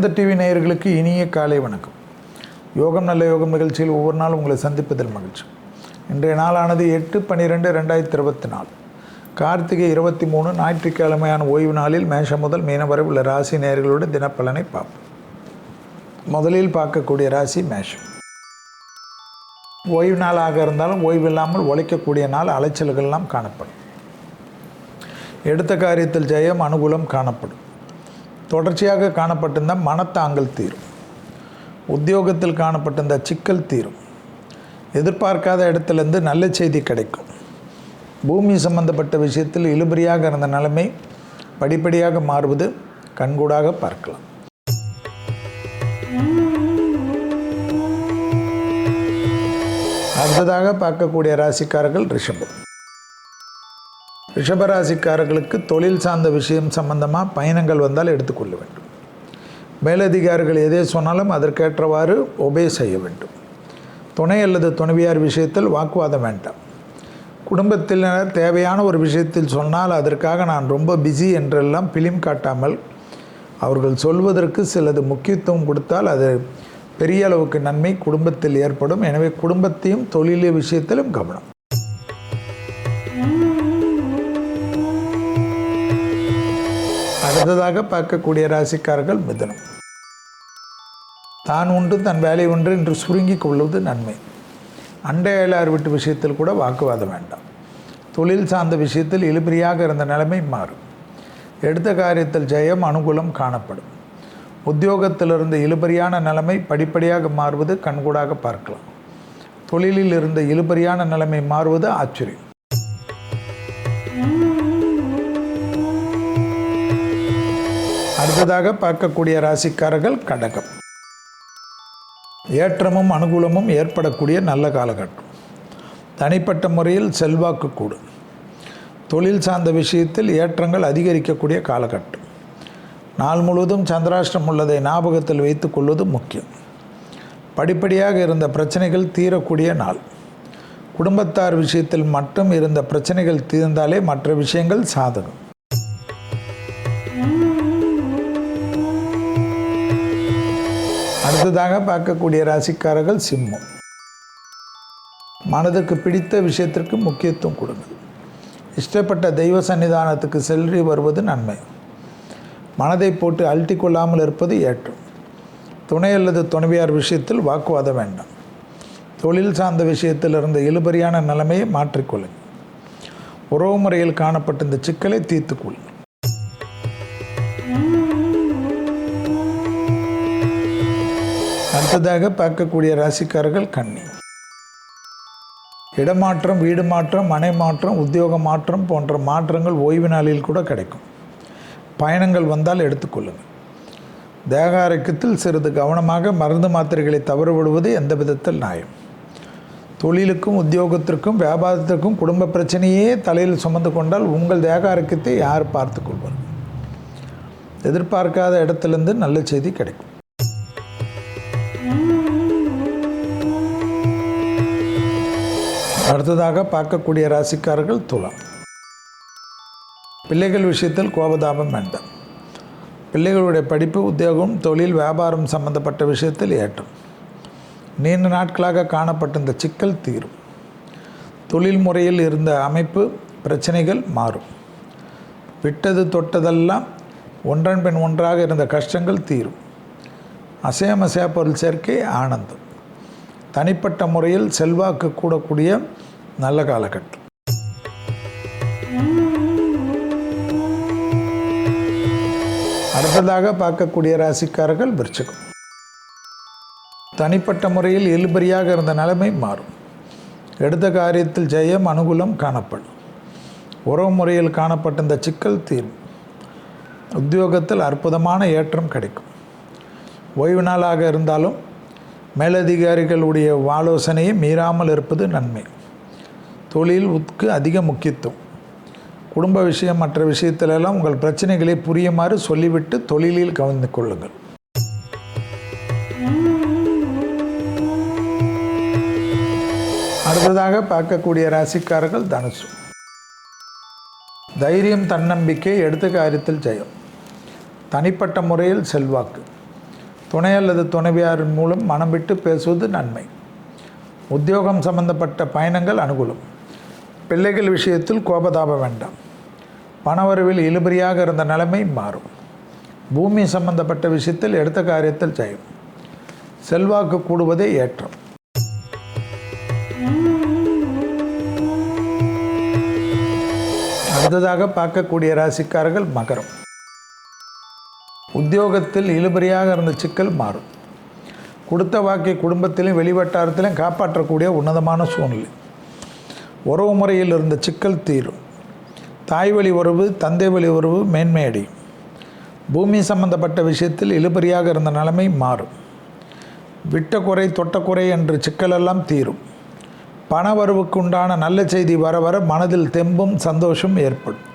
வேந்த TV நேயர்களுக்கு இனிய காலை வணக்கம். யோகம் நல்ல யோகம் நிகழ்ச்சியில் ஒவ்வொரு நாளும் உங்களை சந்திப்பதில் மகிழ்ச்சி. இன்றைய நாளானது எட்டு பன்னிரெண்டு ரெண்டாயிரத்தி இருபத்தி நாலு. கார்த்திகை இருபத்தி மூணு ஞாயிற்றுக்கிழமையான ஓய்வு நாளில் மேஷம் முதல் மீனவரை உள்ள ராசி நேயர்களோட தினப்பலனை பார்ப்போம். முதலில் பார்க்கக்கூடிய ராசி மேஷம். ஓய்வு நாளாக இருந்தாலும் ஓய்வு இல்லாமல் உழைக்கக்கூடிய நாள் அலைச்சல்கள்லாம் காணப்படும். எடுத்த காரியத்தில் ஜெயம் அனுகூலம் காணப்படும். தொடர்ச்சியாக காணப்பட்டிருந்த மனத்தாங்கல் தீரும். உத்தியோகத்தில் காணப்பட்டிருந்த சிக்கல் தீரும். எதிர்பார்க்காத இடத்துலேருந்து நல்ல செய்தி கிடைக்கும். பூமி சம்பந்தப்பட்ட விஷயத்தில் இழுபறியாக இருந்த நிலைமை படிப்படியாக மாறுவது கண்கூடாக பார்க்கலாம். அடுத்ததாக பார்க்கக்கூடிய ராசிக்காரர்கள் ரிஷபம். ரிஷபராசிக்காரர்களுக்கு தொழில் சார்ந்த விஷயம் சம்பந்தமாக பயணங்கள் வந்தால் எடுத்துக்கொள்ள வேண்டும். மேலதிகாரிகள் எதே சொன்னாலும் அதற்கேற்றவாறு ஒபே செய்ய வேண்டும். துணை அல்லது துணைவியார் விஷயத்தில் வாக்குவாதம் வேண்டாம். குடும்பத்தினர் தேவையான ஒரு விஷயத்தில் சொன்னால் அதற்காக நான் ரொம்ப பிஸி என்றெல்லாம் பிலிம் காட்டாமல் அவர்கள் சொல்வதற்கு சிலது முக்கியத்துவம் கொடுத்தால் அது பெரிய அளவுக்கு நன்மை குடும்பத்தில் ஏற்படும். எனவே குடும்பத்தையும் தொழில் விஷயத்திலும் கவனம். அடுத்ததாக பார்க்கக்கூடிய ராசிக்காரர்கள் மிதனம். தான் உண்டு தன் வேலை ஒன்று என்று சுருங்கிக் கொள்வது நன்மை. அண்டை அயலார் வீட்டு விஷயத்தில் கூட வாக்குவாதம் வேண்டாம். தொழில் சார்ந்த விஷயத்தில் இழுபறியாக இருந்த நிலைமை மாறும். எடுத்த காரியத்தில் ஜெயம் அனுகூலம் காணப்படும். உத்தியோகத்தில் இருந்த இழுபறியான நிலைமை படிப்படியாக மாறுவது கண்கூடாக பார்க்கலாம். தொழிலில் இருந்த இழுபறியான நிலைமை மாறுவது ஆச்சரியம். அடுத்ததாக பார்க்கக்கூடிய ராசிக்காரர்கள் கடகம். ஏற்றமும் அனுகூலமும் ஏற்படக்கூடிய நல்ல காலகட்டம். தனிப்பட்ட முறையில் செல்வாக்கு கூடும். தொழில் சார்ந்த விஷயத்தில் ஏற்றங்கள் அதிகரிக்கக்கூடிய காலகட்டம். நாள் முழுவதும் சந்திராஷ்டம் உள்ளதை ஞாபகத்தில் வைத்துக் கொள்வது முக்கியம். படிப்படியாக இருந்த பிரச்சனைகள் தீரக்கூடிய நாள். குடும்பத்தார் விஷயத்தில் மட்டும் இருந்த பிரச்சனைகள் தீர்ந்தாலே மற்ற விஷயங்கள் சாதகம். அடுத்ததாக பார்க்கக்கூடிய ராசிக்காரர்கள் சிம்மம். மனதுக்கு பிடித்த விஷயத்திற்கு முக்கியத்துவம் கொடுங்க இஷ்டப்பட்ட தெய்வ சன்னிதானத்துக்கு செல்றி வருவது நன்மை. மனதை போட்டு அழட்டி கொள்ளாமல் இருப்பது ஏற்றம். துணை அல்லது துணைவியார் விஷயத்தில் வாக்குவாதம் வேண்டாம். தொழில் சார்ந்த விஷயத்தில் இருந்த இழுபறியான நிலைமையை மாற்றிக்கொள்ளுங்கள். உறவு முறையில் காணப்பட்ட இந்த சிக்கலை தீர்த்துக்கொள்ளுங்கள் அடுத்ததாக பார்க்கக்கூடிய ராசிக்காரர்கள் கன்னி. இடமாற்றம் வீடு மாற்றம் மனை மாற்றம் உத்தியோக மாற்றம் போன்ற மாற்றங்கள் ஓய்வு நாளில் கூட கிடைக்கும். பயணங்கள் வந்தால் எடுத்துக்கொள்ளுங்கள் தேகாரக்கத்தில் சிறிது கவனமாக மருந்து மாத்திரைகளை தவறு விடுவது எந்த விதத்தில் நியாயம்? தொழிலுக்கும் உத்தியோகத்திற்கும் வியாபாரத்திற்கும் குடும்ப பிரச்சனையே தலையில் சுமந்து கொண்டால் உங்கள் தேகாரக்கத்தை யார் பார்த்து கொள்வார் எதிர்பார்க்காத இடத்துலேருந்து நல்ல செய்தி கிடைக்கும். அடுத்ததாக பார்க்கக்கூடிய ராசிக்காரர்கள் துலாம். பிள்ளைகள் விஷயத்தில் கோபதாபம் வேண்டாம். பிள்ளைகளுடைய படிப்பு உத்தியோகம் தொழில் வியாபாரம் சம்பந்தப்பட்ட விஷயத்தில் ஏற்றம். நீண்ட நாட்களாக காணப்பட்ட இந்த சிக்கல் தீரும். தொழில் முறையில் இருந்த அமைப்பு பிரச்சனைகள் மாறும். விட்டது தொட்டதெல்லாம் ஒன்றன் பின் ஒன்றாக இருந்த கஷ்டங்கள் தீரும். அசையமசையா பொருள் சேர்க்கை ஆனந்தம். தனிப்பட்ட முறையில் செல்வாக்கு கூடக்கூடிய நல்ல காலகட்டம். அடுத்ததாக பார்க்கக்கூடிய ராசிக்காரர்கள் விருச்சகம். தனிப்பட்ட முறையில் இழுபறியாக இருந்த நிலைமை மாறும். எடுத்த காரியத்தில் ஜெயம் அனுகூலம் காணப்படும். உறவு முறையில் காணப்பட்ட இந்த சிக்கல் தீரும். உத்தியோகத்தில் அற்புதமான ஏற்றம் கிடைக்கும். ஓய்வு நாளாக இருந்தாலும் மேலதிகாரிகளுடைய ஆலோசனையை மீறாமல் இருப்பது நன்மை. தொழில் உட்கு அதிக முக்கியத்துவம். குடும்ப விஷயம் மற்ற விஷயத்திலெல்லாம் உங்கள் பிரச்சனைகளை புரியுமாறு சொல்லிவிட்டு தொழிலில் கவனித்து கொள்ளுங்கள். அடுத்ததாக பார்க்கக்கூடிய ராசிக்காரர்கள் தனுசு. தைரியம் தன்னம்பிக்கை எடுத்த காரியத்தில் ஜெயம். தனிப்பட்ட முறையில் செல்வாக்கு. துணை அல்லது துணைவியாரின் மூலம் மனம் விட்டு பேசுவது நன்மை. உத்தியோகம் சம்பந்தப்பட்ட பயணங்கள் அனுகூலம். பிள்ளைகள் விஷயத்தில் கோபதாப வேண்டாம். பணவரவில் இழுபறியாக இருந்த நிலைமை மாறும். பூமி சம்பந்தப்பட்ட விஷயத்தில் எடுத்த காரியத்தில் செய்யும் செல்வாக்கு கூடுவதே ஏற்றம். அடுத்ததாக பார்க்கக்கூடிய ராசிக்காரர்கள் மகரம். உத்தியோகத்தில் இழுபறியாக இருந்த சிக்கல் மாறும். கொடுத்த வாக்கை குடும்பத்திலும் வெளிவட்டாரத்திலும் காப்பாற்றக்கூடிய உன்னதமான சூழ்நிலை. உறவு முறையில் இருந்த சிக்கல் தீரும். தாய் வழி உறவு தந்தை வழி உறவு மேன்மையடையும். பூமி சம்பந்தப்பட்ட விஷயத்தில் இழுபறியாக இருந்த நிலைமை மாறும். விட்ட குறை தொட்ட குறை என்ற சிக்கலெல்லாம் தீரும். பண வரவுக்கு உண்டான நல்ல செய்தி வர வர மனதில் தெம்பும் சந்தோஷம் ஏற்படும்.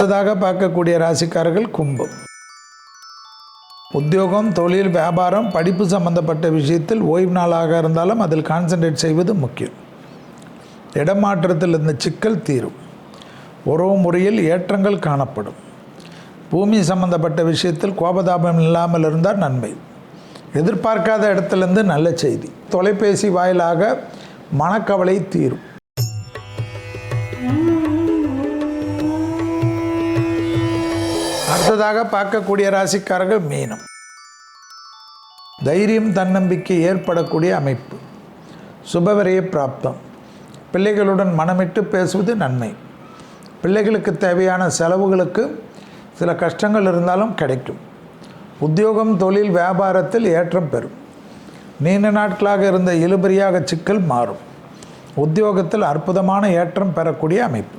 அடுத்ததாக பார்க்கக்கூடிய ராசிக்காரர்கள் கும்பம் உத்தியோகம் தொழில் வியாபாரம் படிப்பு சம்பந்தப்பட்ட விஷயத்தில் ஓய்வு நாளாக இருந்தாலும் அதில் கான்சென்ட்ரேட் செய்வது முக்கியம். இடமாற்றத்தில் இருந்த சிக்கல் தீரும். உறவு முறையில் ஏற்றங்கள் காணப்படும். பூமி சம்பந்தப்பட்ட விஷயத்தில் கோபதாபம் இல்லாமல் இருந்தால் நன்மை. எதிர்பார்க்காத இடத்துலேருந்து நல்ல செய்தி. தொலைபேசி வாயிலாக மனக்கவலை தீரும். அடுத்ததாக பார்க்கக்கூடிய ராசிக்காரர்கள் மீனம். தைரியம் தன்னம்பிக்கை ஏற்படக்கூடிய அமைப்பு. சுபவரைய பிராப்தம். பிள்ளைகளுடன் மனமிட்டு பேசுவது நன்மை. பிள்ளைகளுக்கு தேவையான செலவுகளுக்கு சில கஷ்டங்கள் இருந்தாலும் கிடைக்கும். உத்தியோகம் தொழில் வியாபாரத்தில் ஏற்றம் பெறும். நீண்ட நாட்களாக இருந்த இழுபறியாக சிக்கல் மாறும். உத்தியோகத்தில் அற்புதமான ஏற்றம் பெறக்கூடிய அமைப்பு.